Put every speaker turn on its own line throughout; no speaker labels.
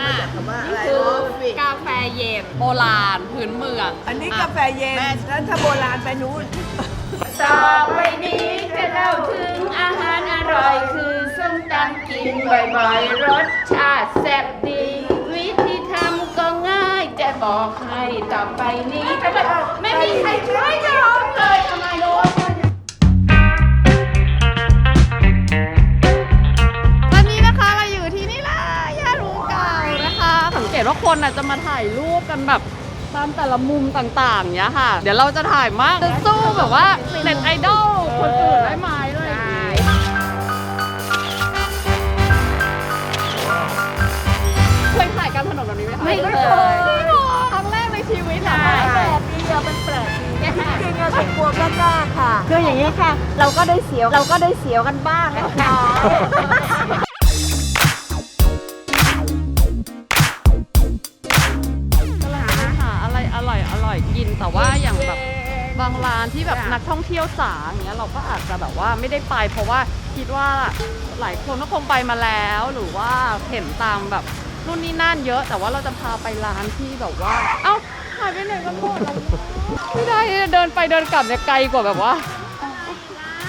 อะ
คำว่าอะไร
คือ
โอ้ฟิ
กาแฟเย็นโบราณพื้นเมือง
อันนี้กาแฟเย็นแล้วถ้าโบราณไปนู้น
ต่อไปนี้จะเล่าถึงอาหารอร่อยคือส้มตำกินบ่อยๆ รสชาติแซ่บดี วิธีทำก็ง่ายจะบอกให้ต่อไปนี้ทำไมไม่มีใครช่วยจะร้องเลยทำไมรู้ คนอะจะมาถ่ายรูปกันแบบตามแต่ละมุมต่างๆเนี้ยค่ะ เดี๋ยวเราจะถ่ายมากจะสู้แบบว่าเน็ตไอดอลคนอื่นได้ไหมเลยเคยถ่ายการถนนแบบนี้ไหมคะ
ไม่เคย
ครั้งแรกในชีวิตอะ
แปลกดีอะมันแปลกดีจริงๆอะฉันกลัวกล้าๆค่ะคืออย่างนี้ค่ะ เราก็ได้เสียวเราก็ได้เสียวกันบ้างนะคะา
งร้านที่แบบนักท่องเที่ยวจ๋าอย่างเงี้ยเราก็อาจจะแบบว่าไม่ได้ไปเพราะว่าคิดว่าหลายคนก็คงไปมาแล้ว หรือว่าเห็นตามแบบนู่นนี่นั่นเยอะ แต่ว่าเราจะพาไปร้านที่แบบว่า เอ้าหายไปไหนกันหมดแล้วไม่ได้เดินไปเดินกลับเนี่ยไกลกว่าแบบว่า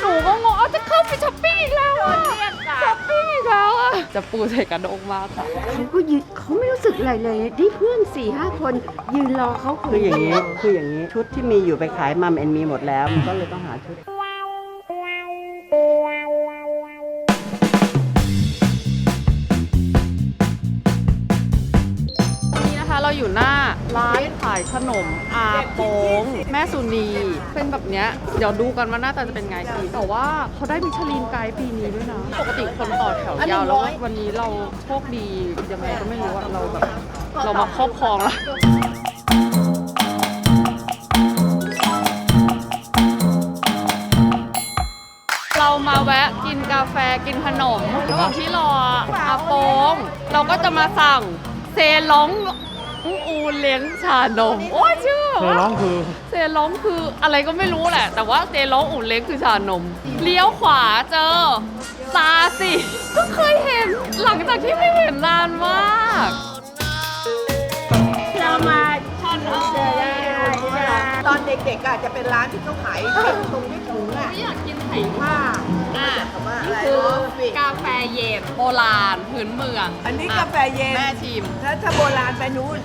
หนูก็งงเอาจะเข้าไปช้อปปิ้งอีกแล้วอะช้ อปปิ้งอีกแล้วอะจะปูใส่กระดงมากค่ะ
เขาก็ยืนเขาไม่รู้สึกอะไรเลยที่เพื่อนสี่ห้าคนยืนรอเขา
คืออย่างนี้ คืออย่างนี้ ชุดที่มีอยู่ไปขายมัมแอนมีหมดแล้ว มันก็เลยต้องหาชุด
อยู่หน้าร้านขายขนมอาโป้งแม่สุนีเป็นแบบเนี้ยเดี๋ยวดูกันว่าหน้าตาจะเป็นไงดีแต่ว่าเขาได้มิชลินไกด์ปีนี้ด้วยนะ ปกติคนต่อแถวยาวแล้ววันนี้เราโชคดียังไงก็ไม่รู้ว่าเราแบบเรามาครอบครองแล้วเรามาแวะกินกาแฟกินขนมระหว่างที่รออาโปงเราก็จะมาสั่งเซลองอู เลี้ยงชานม โอ้ยชื่อ
เธอร้องคือ
เซลองคืออะไรก็ไม่รู้แหละ แต่ว่าเซลองอูเลี้ยงคือชานม เลี้ยวขวาเจอซาสิก็เคยเห็นหลังจากที่ไม่เห็นนานมาก
เรามา
ตอนเด็กๆอะจะเป็นร้านที่เขาขายเป็นตรงที่ถุงอะ
ไม่อยากกินไข่
ผ้า
อะ
คำว่าอะ
นี่
ไร
คือ
โอ้ฟิ
กาแฟเย็นโบราณพื้นเมือง
อันนี้กาแฟเย็น
แม่ชิม
ถ้าถ้าโบราณไปนู้น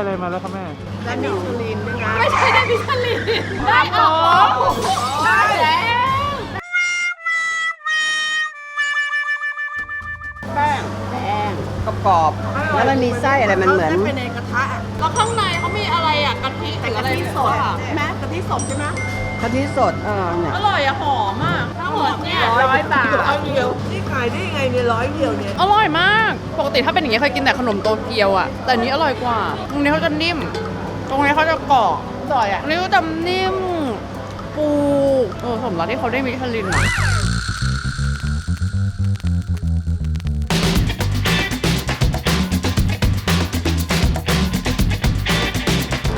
อ
น
นี้ได้อะไรมาแล้วครับแม่
และมิชลินด้วยนะ
ไม่ใช่ได้มิชลินได้อ๋อได้แล้ว
แป้งแป้งกรอบๆแล้วมันมีไส้อะไรมันเหมือน
ไปในกระทะอะ
แล้วข้างในเขามีอะไรอะกะทิหรืออะไร
กะทิสด
อะ
ใช่ไหมกะทิสดใช่ไหม
กะทิสดเออเนี่ย
อร่อยอะหอมอะทั้งหมดเนี่ย
ร้อยบาทร้อยเดียวนี่ขายได้ยังไงเนี่ยร้อยเดียวเนี่ย
อร่อยมาก ปกติถ้าเป็นอย่างเงี้ยเคยกินแต่ขนมโตเกียวอะแต่อันนี้อร่อยกว่า ตรงนี้เขาจะนิ่ม ตรงนี้เขาจะกรอบ
อร่อยอะ
อันนี้ก็จะนิ่มปูเออสมแล้วที่เขาได้มิชลินอะ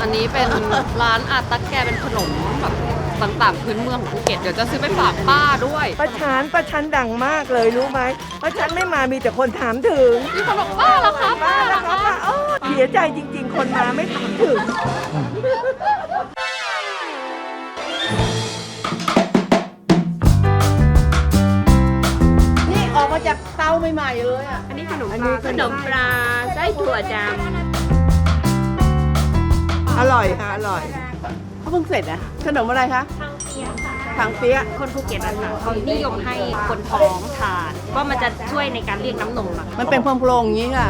อันนี้เป็นร้านอาตักแกเป็นขนมแบบ ต่างๆ พื้นเมืองของภูเก็ตเดี๋ยวจะซื้อไปฝากป้าด้วย
ประชันประชันดังมากเลยรู้ไหมประชันไม่มามีแต่คนถามถึง
มีคนบอกป้าเหรอคะป้า
ป้า
เหร
นะ
อ
คะ
คะ
ว่าเออเสียใจจริง ๆ คนมาไม่ถามถึงนี่ออกมาจากเตาใหม่ๆเลยอะ
อันนี้ขนมปลาขนมปลาไส้ถั่วด
อร่อยค่ะอร่อย เขาเพิ่งเสร็จนะขนมอะไรคะถังเปี๊ยะำ
คนภูเก็ตอะค่ะเขานิยมให้คนท้องทานเพราะมันจะช่วยในการเรียกน้ำนมอะ
มันเป็นโพรงๆอย่างนี้ค่ะ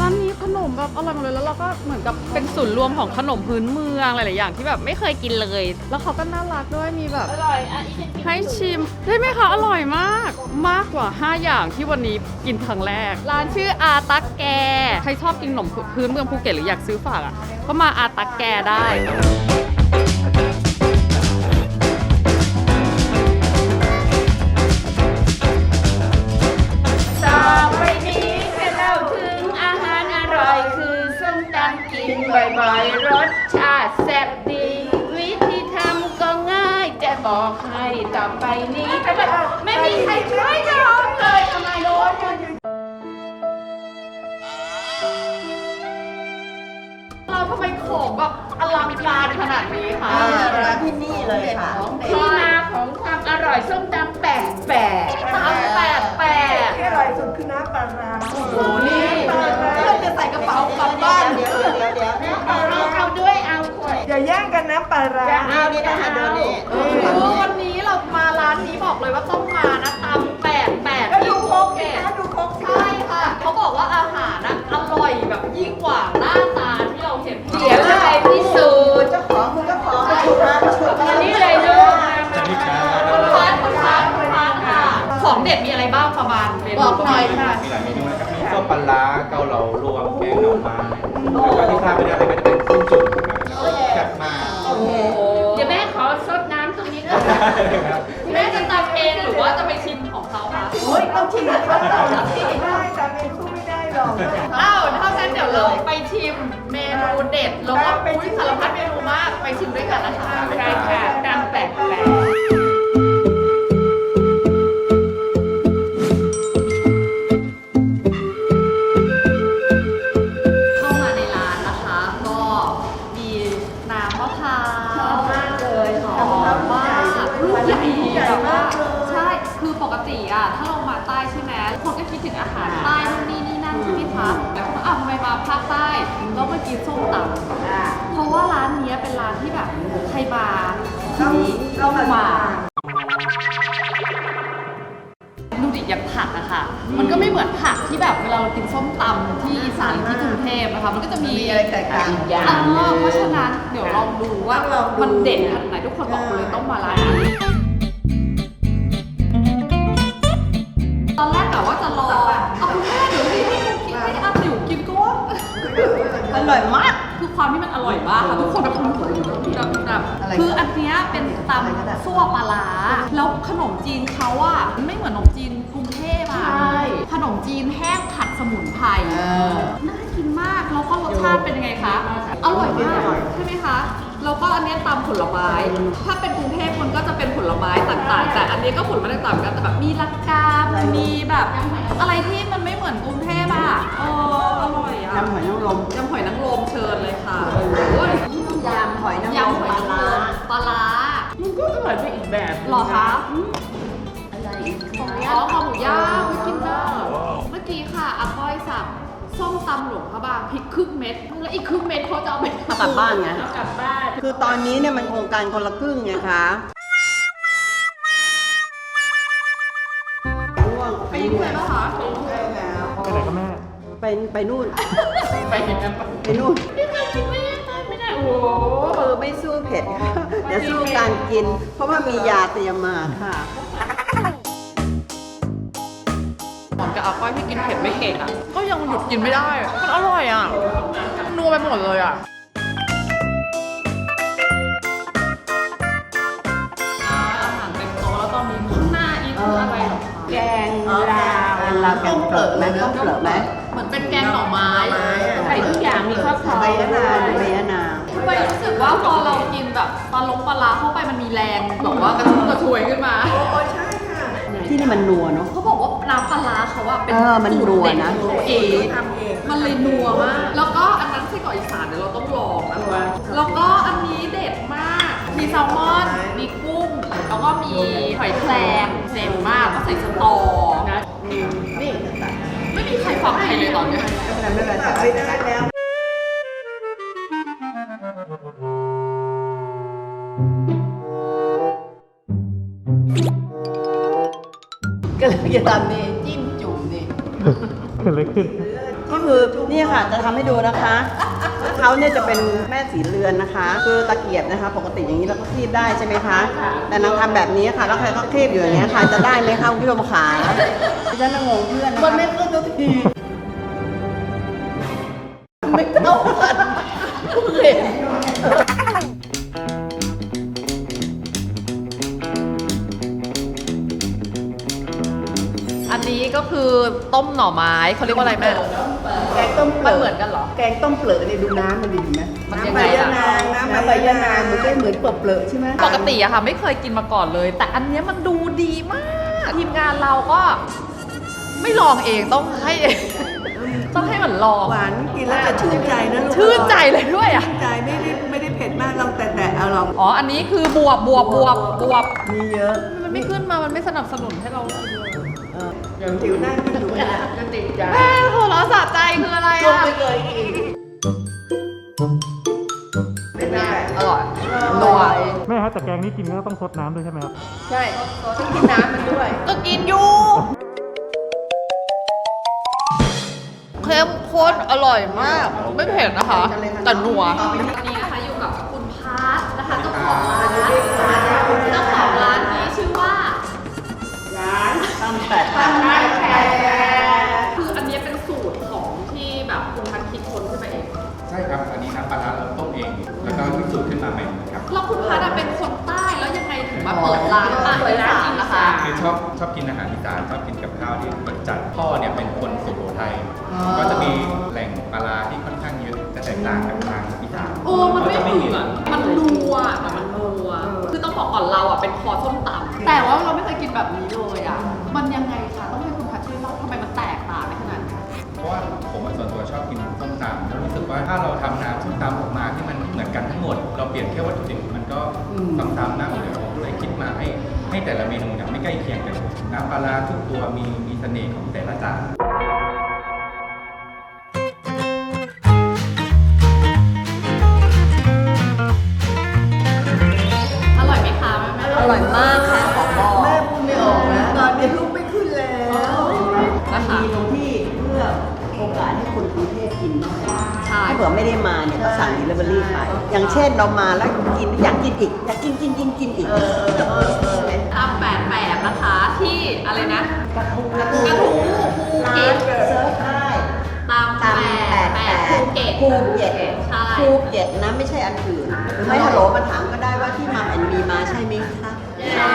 ร้านนี้ขนมแบบอร่อยหมดเลยแล้วเราก็เหมือนกับเป็น ศูนย์รวมของขนมพื้นเมืองหลายๆอย่างที่แบบไม่เคยกินเลย แล้วเขาก็น่ารักด้วยมีแบบให้ชิมได้ไหมคะอร่อยมากมากกว่า 5 อย่างที่วันนี้กินครั้งแรก ร้านชื่ออาตักแก ใครชอบกินขนมพื้นเมืองภูเก็ตหรืออยากซื้อฝากอะก็มาอาตักแกได้ นา
ดนี้คะร้า
น
ที่นี่เลยค่ะ
ที่มาของความอร่อยส้มตำแปลกแปลก
ตำแปดแปด
ที่อร่อยสุดคือน้ำปลาร้า
โอ้โหนี่เราจะใส่กระเป๋ากลับบ้าน
เดี๋ยวเดี๋ยวเดี๋ยว
เอาเอาด้วยเอาขวด
อย่าแย่งกันน้ำปลาร้า
เอานี่นะคะเดี๋ยวนี้
โอ้โหวันนี้ บอกหน่อย
ค่ะ
มี
ห
ลายเมนูนะครับมีส้มปลาร้าเกาเหลารวมแกงหน่อไม้แล้วก็ที่ทานไม่ได้เลยก็จะเป็นส้มจุ่มนะครับแซ่บมาก
โอ้โห
เดี๋ยวแม่ขอซดน้ำตรงนี้ก่อน
แม่จะตำเองหรือว่าจะไปชิมของเขาคะ
โอ้ยต้องชิมเขาต้องชิมได้แต่เมนูไม่ได้หรอก
อ้าวถ้างั้นเดี๋ยวเราไปชิมเมนูเด็ดแล้วก็อุ้ยสารพัดเมนูมากไปชิมด้วยกันนะคะใช่ค่ะ นี่ต้องมาดูดิอย่างผักอะค่ะ มันก็ไม่เหมือนผักที่แบบเวลาเรากินส้มตำที่อีสานที่กรุงเทพนะคะ มันก็จะมี
มีอะไรแตกต่าง
อย่าง
อ่าเพราะฉะนั้นเดี๋ยวลองดูว่า
ต้องลองดู
มันเด่นขนาดไหนทุกคนบอกเลยต้องมาร้านนี้ตอนแรกกะว่าจะรอเอาคุณแม่เดี๋ยวสิให้คุณกินให้อาติ๋วกินก็ว่า
อร่อยมาก
คือความที่มันอร่อยมากค่ะทุกคนแบบอื้อหื อดับดับคืออันเนี้ยเป็นตำซั่วปลาร้าแล้วขนมจีนเขาอะไม่เหมือนขนมจีนกรุงเทพอะขนมจีนแห้งผัดสมุนไพรน่ากินมากแล้วก็รสชาติเป็นยังไงคะอร่อยมากใช่ไหมคะแล้วก็อันเนี้ยตำผลไม้ ถ้าเป็นกรุงเทพมันก็จะเป็นผลไม้ต่างๆ แต่อันนี้ก็ผลไม้ต่างๆกันแต่แบบมีลักกามีแบบ อะไรที่มันไม่เหมือนกรุงเทพอะเอออร่อยอะ
ยำหอยนางรม
ยำหอยนางรม
หร
อคะ
อะไร
อ๋อคอหมูย่างไม่กินได้เมื่อกี้ค่ะอาก้อยสั่งส้มตำหลวงพระบางพริกครึ่งเม็ด แล้วอีกครึ่งเม็ดเขาจะเอาไป
เอากลับบ้านไง
กลับบ้าน
คือตอนนี้เนี่ยมันโครงการคนละครึ่งไงคะง่วง
ไปยังไงบ้างคะ
ไปไหนก็แม่
ไปไปนู่น
ไปเห็นกันปะ
ไปนู่น
ไม่ได้กินไม่ได้ไม่ได้ โอ้โห
คือไม่สู้เผ็ดค่ะแต่สู้การกิน เพราะว่ามียาเตรียมมาค่ะ
หมอนกับอาก้อยที่กินเผ็ดไม่เก่งอะ ก็ยังหยุดกินไม่ได้มันอร่อยอะนัวไปหมดเลยอะ อาหารเต็มโต๊ะแล้วตอนนี้ข้างหน้าอีกคืออะไรเหรอคะ
แกงลาว
เราแกงเปลือกไหมต้มเปลือกไหม
เหมือนเป็นแกงหน่อไม้
ใส่ทุกอย่างมีข้าวซอย
ใบยะนางใบยะนาง
ทำ ไมรู้สึกว่าพอเรากินแบบปลาลงปลาร้าเข้าไปมันมีแรงแบบว่ากระชุ่มกระชวยขึ้นมา
โอ้ใช่ค่ะ
ที่นี่มันนัวเนาะ
เขาบอกว่าน้ำปลาร้าเขาอะเป็น
เออมัน
สูตร
นัว
เด็ด
นะ
ของเขาเอง
ทำเอง
มันเลยนัวมาก แล้วก็อันนั้นไส้กรอกอีสานเดี๋ยวเราต้องลองนะคะแล้วก็อันนี้เด็ดมาก มีแซลมอน มีกุ้ง แล้วก็มีหอยแครงเด็ดมาก ก็ใส่สตอ
นะ
นี่
ไม่มีใครฟังใครเลยตอนเนี้ย
ไม่เป็นไรไม่ได้แล้ว
ก็เลยจะทำนี่จิ้มจุ่มนี่ก็คือเนี่ยค่ะจะทำให้ดูนะคะเขาเนี่ยจะเป็นแม่สีเรือนนะคะ คือตะเกียบนะคะ ปกติอย่างนี้เราก็คลีบได้ใช่ไหมคะ แต่นางทำแบบนี้ค่ะ แล้วใครก็คลีบอยู่อย่างเงี้ยค่ะจะได้ไหมคะคุณผู้ชมขาดิฉันน่ะงงเพื่อนนะคะมันไม่ขึ้นสักทีไม่เท่ากันเพิ่งเห็น
อันนี้ก็คือต้มหน่อไม้เขาเรียกว่าอะไรแม่
แกกงต้มเป
มั
ลื
น
อก
เหมือนกันเหรอ
แกงต้มเปลือกเนี่ยดูน้ำมันดีไหม
มันยัง
น้ำใบ
ไง
ยะ
อะ
นางน้ำใบยะนางมันก็เหมือนเปลือกเปลือกใช่ไหม
ปกติอะค่ะ ไม่เคยกินมาก่อนเลย แต่อันเนี้ยมันดูดีมาก ทีมงานเราก็ ไม่ลองเองต้องให้ ต้องให้มันลอง
หวานกินแล้วจะชื่นใจนะลูก
ชื่นใจเลยด้วยอะ
ชื่นใจไม่ได้ไม่ได้เผ็ดมากเราแต่แต่เอาลอง
อ๋อ อันนี้คือบวบบวบบวบบวบ
มีเยอะ
มันไม่ขึ้นมา มันไม่สนับสนุนให้เรา
เออผิวหน้าที่ดูนะ
จะติดใจ
แม่หัวเราะสะใจคืออะไร
ลง
อะ
ไปเลยอีกไม่ได้
อร่อยนัว
แม่ครับแต่แกงนี้กินก็ต้องซดน้ำด้วยใช่ไหมครับ
ใช่ต้องกินน้ำมันด้วย
ก็กินอยู่เข้มข้นอร่อยมาก ไม่เผ็ดนะคะ แต่นัว
ต
ก
ต่า
งกับทางอีสาน
โอ้มันไม่
ขาจะ
เหมือนมันนัวแต่มันนัวคือต้องบอกก่อนเราอะเป็นคอส้มตำแต่ว่าเราไม่เคยกินแบบนี้เลยอะมันยังไงคะต้องให้คุณพัชช่วยเล่าทำไมมันแตกต่างได้ขนาดนี้
เพราะว่าผมส่วนตัวชอบกินส้มตำแล้วรู้สึกว่าถ้าเราทำน้ำส้มตำออกมาที่มันเหมือนกันทั้งหมด เราเปลี่ยนแค่วัตถุดิบมันก็ซ้ำๆหน้าหมดเลยผมเลยคิดมาให้ให้แต่ละเมนูเนี่ยไม่ใกล้เคียงกันน้ำปลาร้าทุกตัวมีมีเสน่ห์ของแต่ละจาน
ไม่ได้มาเนี่ยก็สั่ง delivery ไปอย่างเช่นเรามาแล้วกินอยากกินอีกอยากกินกินกินกินอีก
ตามแปดแปดนะคะที่อะไรนะกระทูกระทูภูเก็ต
เซิร์ชได้
ตามแป
ตาม
ด
แปด
แป
แป
ด
ด
ภูเก็ต
ภูเก็ต
ใช่
ภูเก็ตนะไม่ใช่อันอื่นหรือไม่ฮัลโหลมาถามก็ได้ว่าที่มัมแอนมีมาใช่ไหมคะใช่